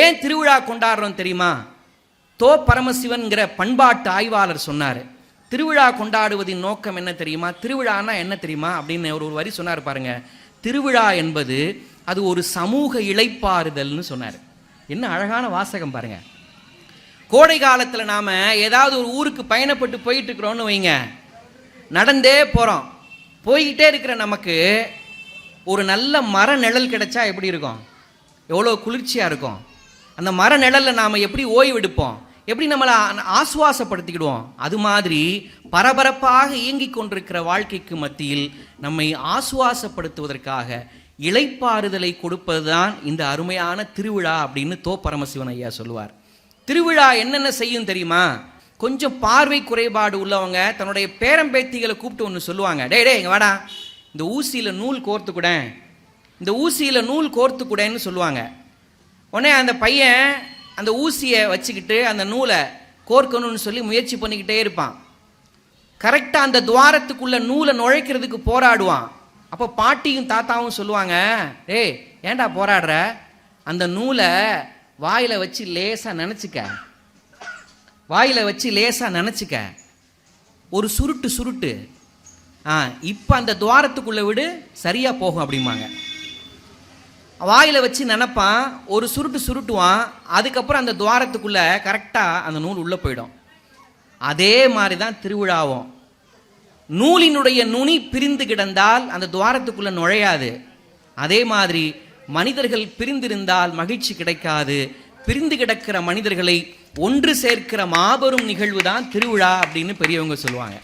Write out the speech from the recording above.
ஏன் திருவிழா கொண்டாடுறோம் தெரியுமா? தோ பரமசிவன்கிற பண்பாட்டு ஆய்வாளர் சொன்னார். திருவிழா கொண்டாடுவதின் நோக்கம் என்ன தெரியுமா? திருவிழான்னா என்ன தெரியுமா? அப்படின்னு ஒரு ஒரு வரி சொன்னார் பாருங்க. திருவிழா என்பது அது ஒரு சமூக இழைப்பாறுதல்னு சொன்னார். என்ன அழகான வாசகம் பாருங்க. கோடை காலத்தில் நாம் ஏதாவது ஒரு ஊருக்கு பயணப்பட்டு போயிட்டு இருக்கிறோம்னு வைங்க. நடந்தே போகிறோம் போய்கிட்டே இருக்கிற நமக்கு ஒரு நல்ல மர நிழல் கிடைச்சா எப்படி இருக்கும்? எவ்வளோ குளிர்ச்சியாக இருக்கும்? அந்த மர நிழலில் நாம் எப்படி ஓய்வெடுப்போம்? எப்படி நம்மளை ஆசுவாசப்படுத்திக்கிடுவோம்? அது மாதிரி பரபரப்பாக இயங்கிக் கொண்டிருக்கிற வாழ்க்கைக்கு மத்தியில் நம்மை ஆசுவாசப்படுத்துவதற்காக இளைப்பாறுதலை கொடுப்பதுதான் இந்த அருமையான திருவிழா அப்படின்னு தோ பரமசிவன் ஐயா சொல்லுவார். திருவிழா என்னென்ன செய்யும் தெரியுமா? கொஞ்சம் பார்வை குறைபாடு உள்ளவங்க தன்னுடைய பேரம்பேத்திகளை கூப்பிட்டு ஒன்று சொல்லுவாங்க. டே டே இங்கே வாடா. இந்த ஊசியில் நூல் கோர்த்து கூட. இந்த ஊசியில் நூல் கோர்த்து கூடன்னு சொல்லுவாங்க. உடனே அந்த பையன் அந்த ஊசியை வச்சுக்கிட்டு அந்த நூலை கோர்க்கணும்னு சொல்லி முயற்சி பண்ணிக்கிட்டே இருப்பான். கரெக்டாக அந்த துவாரத்துக்குள்ளே நூலை நுழைக்கிறதுக்கு போராடுவான். அப்போ பாட்டியும் தாத்தாவும் சொல்லுவாங்க ஏய் ஏன்டா போராடுற? அந்த நூலை வாயில் வச்சு லேசாக நினச்சிக்க. வாயில் வச்சு லேசாக நினச்சிக்க. ஒரு சுருட்டு சுருட்டு. ஆ இப்போ அந்த துவாரத்துக்குள்ளே விடு சரியாக போகும் அப்படிம்பாங்க. வாயில் வச்சு நினப்பான் ஒரு சுருட்டு சுருட்டுவான் அதுக்கப்புறம் அந்த துவாரத்துக்குள்ளே கரெக்டாக அந்த நூல் உள்ளே போயிடும். அதே மாதிரி தான் திருவிழாவும். நூலினுடைய நுனி பிரிந்து கிடந்தால் அந்த துவாரத்துக்குள்ளே நுழையாது. அதே மாதிரி மனிதர்கள் பிரிந்திருந்தால் மகிழ்ச்சி கிடைக்காது. பிரிந்து கிடக்கிற மனிதர்களை ஒன்று சேர்க்கிற மாபெரும் நிகழ்வு தான் திருவிழா அப்படின்னு பெரியவங்க சொல்லுவாங்க.